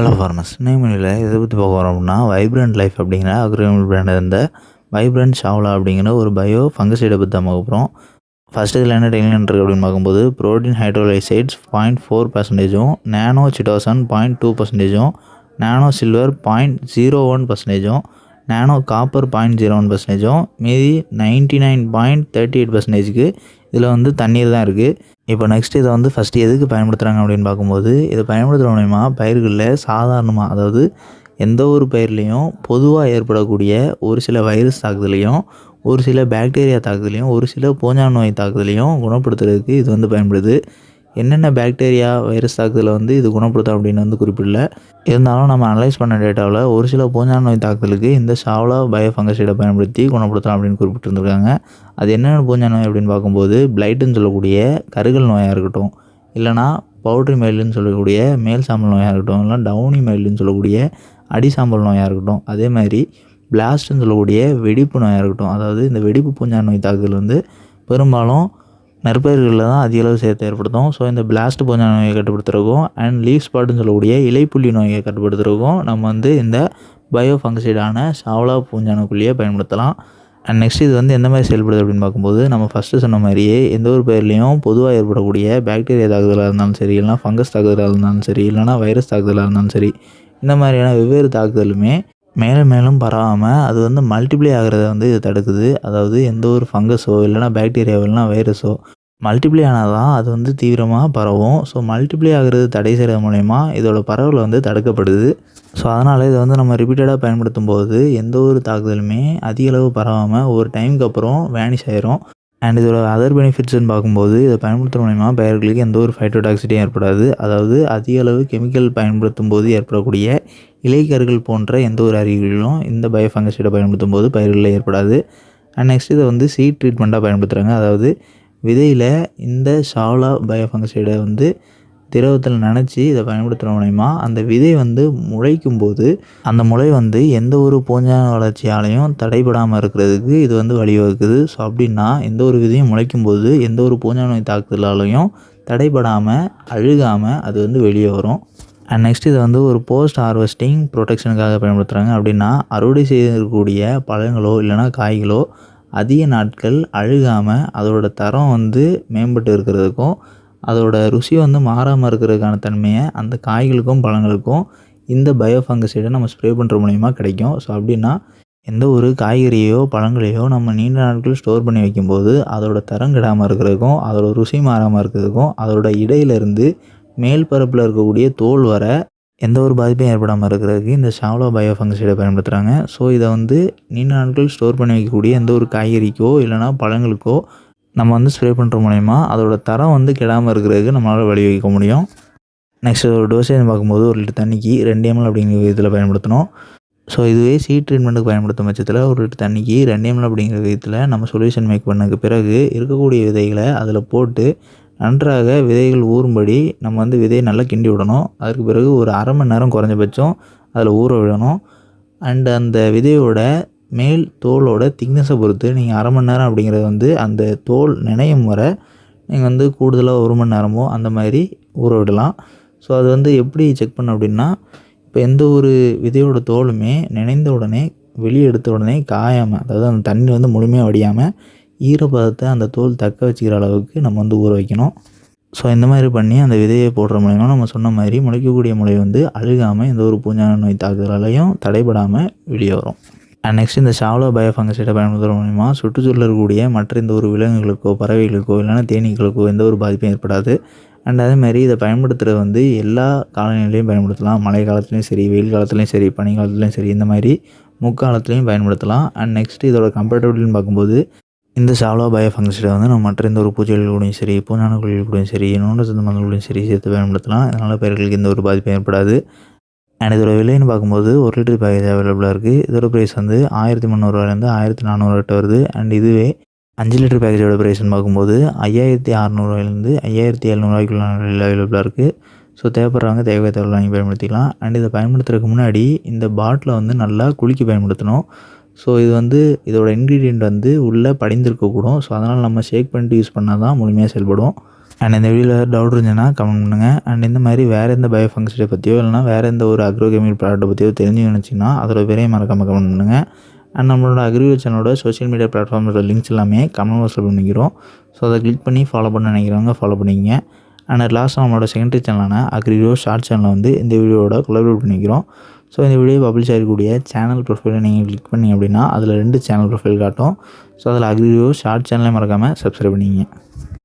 Hello ஃபார்மஸ் நேமில் இதை பற்றி பார்க்க வரோம் அப்படின்னா வைப்ரண்ட் லைஃப் அப்படிங்கிற அக்ரிமெண்ட் பிராண்ட் இருந்த வைப்ரண்ட் ஷாவ்லா அப்படிங்கிற ஒரு பயோ ஃபங்கசைடை பற்றி தான் பார்க்க போகிறோம் ஃபஸ்ட் இதில் என்ன டெக்னிக் இருக்குது அப்படின்னு பார்க்கும்போது ப்ரோட்டீன் ஹைட்ரோலைசைட்ஸ் பாயிண்ட் ஃபோர் பர்சன்டேஜும் nano chitosan point two பர்சன்டேஜும் nano silver point zero one பர்சன்டேஜும் nano copper point zero one பர்சன்டேஜும் மீதி ninety nine point thirty eight பர்சன்டேஜுக்கு இதில் வந்து தண்ணீர் தான் இருக்குது. இப்போ நெக்ஸ்ட் இதை வந்து ஃபஸ்ட்டு எதுக்கு பயன்படுத்துகிறாங்க அப்படின்னு பார்க்கும்போது இதை பயன்படுத்துகிற மூலயமா பயிர்களில் சாதாரணமாக அதாவது எந்த ஒரு பயிர்லேயும் பொதுவாக ஏற்படக்கூடிய ஒரு சில வைரஸ் தாக்குதலையும் ஒரு சில பாக்டீரியா தாக்குதலையும் ஒரு சில போஞ்சா நோய் தாக்குதலையும் குணப்படுத்துறதுக்கு இது வந்து பயன்படுது. என்னென்ன பாக்டீரியா வைரஸ் தாக்குதலை வந்து இது குணப்படுத்தும் அப்படின்னு வந்து குறிப்பிடல. இருந்தாலும் நம்ம அனலைஸ் பண்ண டேட்டாவில் ஒரு சில பூஞ்சா நோய் தாக்குதலுக்கு இந்த சாவ்லா பயோஃபங்கசைடை பயன்படுத்தி குணப்படுத்தலாம் அப்படின்னு குறிப்பிட்டிருந்திருக்காங்க. அது என்னென்ன பூஞ்சா நோய் அப்படின்னு பார்க்கும்போது பிளைட்டுன்னு சொல்லக்கூடிய கருகல் நோயாக இருக்கட்டும் இல்லைனா பவுட்ரி மெயிலுன்னு சொல்லக்கூடிய மேல் சாம்பல் நோயாக இருக்கட்டும் இல்லைனா டவுனி மெயிலுன்னு சொல்லக்கூடிய அடி சாம்பல் நோயாக இருக்கட்டும் அதே மாதிரி பிளாஸ்ட்னு சொல்லக்கூடிய வெடிப்பு நோயாக இருக்கட்டும் அதாவது இந்த வெடிப்பு பூஞ்சா நோய் தாக்குதல் வந்து பெரும்பாலும் நெற்பயிர்களில் தான் அதிக அளவு சேர்த்து ஏற்படுத்தும். ஸோ இந்த பிளாஸ்ட் பூஞ்சா நோயை கட்டுப்படுத்துறதுக்கும் அண்ட் லீவ் ஸ்பாட்டுன்னு சொல்லக்கூடிய இலைப்புள்ளி நோயை கட்டுப்படுத்துறதுக்கும் நம்ம வந்து இந்த பயோ ஃபங்கசைடான சாவலா பூஞ்சானக்குள்ளியை பயன்படுத்தலாம். அண்ட் நெக்ஸ்ட் இது வந்து எந்த மாதிரி செயல்படுது அப்படின்னு பார்க்கும்போது நம்ம ஃபஸ்ட்டு சொன்ன மாதிரியே எந்த ஒரு பயிர்லேயும் பொதுவாக ஏற்படக்கூடிய பாக்டீரியா தாக்குதலாக இருந்தாலும் சரி இல்லைனா ஃபங்கஸ் தாக்குதலாக இருந்தாலும் சரி இல்லைனா வைரஸ் தாக்குதலாக இருந்தாலும் சரி இந்த மாதிரியான வெவ்வேறு தாக்குதலுமே மேலும் மேலும் பரவாமல் அது வந்து மல்டிப்ளை ஆகிறத வந்து இது தடுக்குது. அதாவது எந்த ஒரு ஃபங்கஸோ இல்லைனா பாக்டீரியாவோ இல்லைனா வைரஸோ மல்டிப்ளை ஆனால் தான் அது வந்து தீவிரமாக பரவும். ஸோ மல்டிப்ளை ஆகிறது தடை செய்கிறது மூலயமா இதோட பரவல் வந்து தடுக்கப்படுது. ஸோ அதனால் இதை வந்து நம்ம ரிப்பீட்டடாக பயன்படுத்தும் போது எந்த ஒரு தாக்குதலுமே அதிகளவு பரவாமல் ஒரு டைமுக்கு அப்புறம் வேனிஷ் ஆயிரும். அண்ட் இதோட அதர் பெனிஃபிட்ஸ்னு பார்க்கும்போது இதை பயன்படுத்துகிற மூலயமா பயிர்களுக்கு எந்த ஒரு ஃபைட்டோடாக்சிட்டியும் ஏற்படாது. அதாவது அதிக அளவு கெமிக்கல் பயன்படுத்தும் போது ஏற்படக்கூடிய இலைக்கருகள் போன்ற எந்த ஒரு அறிகுறிகளும் இந்த பயோஃபங்கசைடை பயன்படுத்தும் போது பயிர்களில் ஏற்படாது. அண்ட் நெக்ஸ்ட் இதை வந்து சீட் ட்ரீட்மெண்ட்டாக பயன்படுத்துகிறாங்க அதாவது விதையில் இந்த ஷாவ்லா பயோஃபங்கசைடை வந்து திரவத்தில் நினச்சி இதை பயன்படுத்துகிற மூலயமா அந்த விதை வந்து முளைக்கும் போது அந்த முளை வந்து எந்த ஒரு பூஞ்சான வளர்ச்சியாலையும் தடைபடாமல் இருக்கிறதுக்கு இது வந்து வழிவகுக்குது. ஸோ அப்படின்னா எந்த ஒரு விதையும் முளைக்கும் போது எந்த ஒரு பூஞ்சா நோய் தாக்குதலாலையும் தடைபடாமல் அழுகாமல் அது வந்து வெளியே வரும். அண்ட் நெக்ஸ்ட் இதை வந்து ஒரு போஸ்ட் ஹார்வெஸ்டிங் ப்ரொடெக்ஷனுக்காக பயன்படுத்துகிறாங்க அப்படின்னா அறுவடை செய்திருக்கக்கூடிய பழங்களோ இல்லைனா காய்களோ அதிக நாட்கள் அழுகாமல் அதோட தரம் வந்து மேம்பட்டு இருக்கிறதுக்கும் அதோட ருசி வந்து மாறாமல் இருக்கிறதுக்கான தன்மையை அந்த காய்களுக்கும் பழங்களுக்கும் இந்த பயோ ஃபங்கசைடை நம்ம ஸ்ப்ரே பண்ணுற மூலிமா கிடைக்கும். ஸோ அப்படின்னா எந்த ஒரு காய்கறியோ பழங்களையோ நம்ம நீண்ட நாட்கள் ஸ்டோர் பண்ணி வைக்கும்போது அதோட தரம் கெடாமல் இருக்கிறதுக்கும் அதோட ருசி மாறாமல் இருக்கிறதுக்கும் அதோட இடையிலேருந்து மேல் பரப்பில் இருக்கக்கூடிய தோல் வர எந்த ஒரு பாதிப்பும் ஏற்படாமல் இருக்கிறதுக்கு இந்த ஷாவ்லா பயோ ஃபங்கசைடை பயன்படுத்துகிறாங்க ஸோ இதை வந்து நீண்ட நாட்கள் ஸ்டோர் பண்ணி வைக்கக்கூடிய எந்த ஒரு காய்கறிக்கோ இல்லைனா பழங்களுக்கோ நம்ம வந்து ஸ்ப்ரே பண்ணுற மூலயமா அதோட தரம் வந்து கெடாமல் இருக்கிறதுக்கு நம்மளால் வழிவகுக்க முடியும். நெக்ஸ்ட் ஒரு டோசேஜ் பார்க்கும்போது ஒரு லிட்டர் தண்ணிக்கு ரெண்டு எம்எல் அப்படிங்கிற விதத்தில் பயன்படுத்தணும். ஸோ இதுவே சீட் ட்ரீட்மெண்ட்டுக்கு பயன்படுத்தும் பட்சத்தில் ஒரு லிட்டர் தண்ணிக்கு ரெண்டு எம்எல் அப்படிங்கிற விதத்தில் நம்ம சொல்யூஷன் மேக் பண்ணதுக்கு பிறகு இருக்கக்கூடிய விதைகளை அதில் போட்டு நன்றாக விதைகள் ஊறும்படி நம்ம வந்து விதையை நல்லா கிண்டி விடணும். அதற்கு பிறகு ஒரு அரை மணி நேரம் குறைஞ்சபட்சம் அதில் ஊற விடணும். அண்ட் அந்த விதையோட மேல் தோலோட திக்னஸை பொறுத்து நீங்கள் அரை மணி நேரம் அப்படிங்கிறது வந்து அந்த தோல் நினையும் வர நீங்கள் வந்து கூடுதலாக ஒரு மணி நேரமோ அந்த மாதிரி ஊற விடலாம். ஸோ அது வந்து எப்படி செக் பண்ண அப்படின்னா இப்போ எந்த ஒரு விதையோட தோலுமே நினைந்த உடனே வெளியே எடுத்த உடனே காயாமல் அதாவது அந்த தண்ணி வந்து முழுமையாக வடியாமல் ஈரப்பதத்தை அந்த தோல் தக்க வச்சுக்கிற அளவுக்கு நம்ம வந்து ஊற வைக்கணும். ஸோ இந்த மாதிரி பண்ணி அந்த விதையை போடுற மூலயமா நம்ம சொன்ன மாதிரி முளைக்கக்கூடிய முளை வந்து அழுகாமல் எந்த ஒரு பூஞ்சான நோய் தாக்குதலாலையும் தடைபடாமல் வெளியே வரும். அண்ட் நெக்ஸ்ட் இந்த ஷாவ்லா பயோஃபங்கசைடை பயன்படுத்துகிற மூலயமா சுற்றுச்சூழலில் இருக்கக்கூடிய மற்ற எந்த ஒரு விலங்குகளுக்கோ பறவைகளுக்கோ இல்லைனா தேனீக்களுக்கோ எந்த ஒரு பாதிப்பும் ஏற்படாது. அண்ட் அதேமாதிரி இதை பயன்படுத்துகிறது வந்து எல்லா காலநிலையிலையும் பயன்படுத்தலாம். மழை காலத்துலேயும் சரி வெயில் காலத்துலேயும் சரி பனி காலத்துலேயும் சரி இந்த மாதிரி முக்காலத்துலேயும் பயன்படுத்தலாம். அண்ட் நெக்ஸ்ட் இதோட கம்பேட்டபிள்னு பார்க்கும்போது இந்த சாவ்லா பயோஃபங்கசைடை வந்து நம்ம மற்ற எந்த ஒரு பூச்சிகள் கூடயும் சரி பூஞ்சான குழிகள் கூடயும் சரி நோண்ட சந்த மருந்துகளையும் சரி சேர்த்து பயன்படுத்தலாம். இதனால் பயிர்களுக்கு எந்த ஒரு பாதிப்பும் ஏற்படாது. அண்ட் இதோட விலைன்னு பார்க்கும்போது ஒரு லிட்டர் பேக்கேஜ் அவைலபிளாக இருக்குது இதோட ப்ரைஸ் வந்து ஆயிரத்தி முந்நூறுவாலேருந்து ஆயிரத்தி நானூறுவாட்ட வருது. அண்ட் இதுவே அஞ்சு லிட்டர் பேக்கேஜோட ப்ரைஸ்னு பார்க்கும்போது ஐயாயிரத்தி அறநூறுவாயிலேருந்து ஐயாயிரத்தி எழுநூறுவாய்க்குள்ள அவைலபிளாக இருக்குது ஸோ தேவைப்படுறவங்க தேவை தேவை வாங்கி பயன்படுத்திக்கலாம். அண்ட் இதை பயன்படுத்துறதுக்கு முன்னாடி இந்த பாட்டிலை வந்து நல்லா குளிக்க பயன்படுத்தணும். ஸோ இது வந்து இதோட இன்க்ரீடியண்ட் வந்து உள்ளே படிந்திருக்கக்கூடும். ஸோ அதனால் நம்ம ஷேக் பண்ணிட்டு யூஸ் பண்ணால் தான் முழுமையாக செயல்படும். அண்ட் இந்த வீடியோவில் டவுட் இருந்துச்சுன்னா கமெண்ட் பண்ணுங்கள் அண்ட் இந்த மாதிரி வேறு எந்த பயோ ஃபங்க்ஷனை பற்றியோ இல்லைனா வேறு எந்த ஒரு அக்ரோகெமிக்கல் ப்ராடக்ட்டை பற்றியோ தெரிஞ்சு நினச்சிங்கன்னா அதோட பெரிய மறக்காமல் கமெண்ட் பண்ணுங்கள் அண்ட் நம்மளோட அக்ரிகல் சேனலோட சோஷியல் மீடியா பிளாட்ஃபார்மோட லிங்க்ஸ் எல்லாமே கமெண்ட் பாக்ஸில் பண்ணிக்கிறோம். ஸோ அதை கிளிக் பண்ணி ஃபாலோ பண்ண நினைக்கிறவங்க ஃபாலோ பண்ணிக்கங்க. அண்ட் லாஸ்ட் நம்மளோட செகண்டரி சேனலான அக்ரிகோ ஷார்ட் சேனலை வந்து இந்த வீடியோவோட கொலாபரேட் பண்ணிக்கிறோம். ஸோ இந்த வீடியோ பப்ளிஷ் ஆகக்கூடிய சேனல் ப்ரொஃபைலை நீங்கள் கிளிக் பண்ணி அப்படின்னா அதில் ரெண்டு சேனல் ப்ரொஃபைல் காட்டும். ஸோ அதில் அக்ரிகோ ஷார்ட் சேனலே மறக்காமல் சப்ஸ்கிரைப் பண்ணிங்க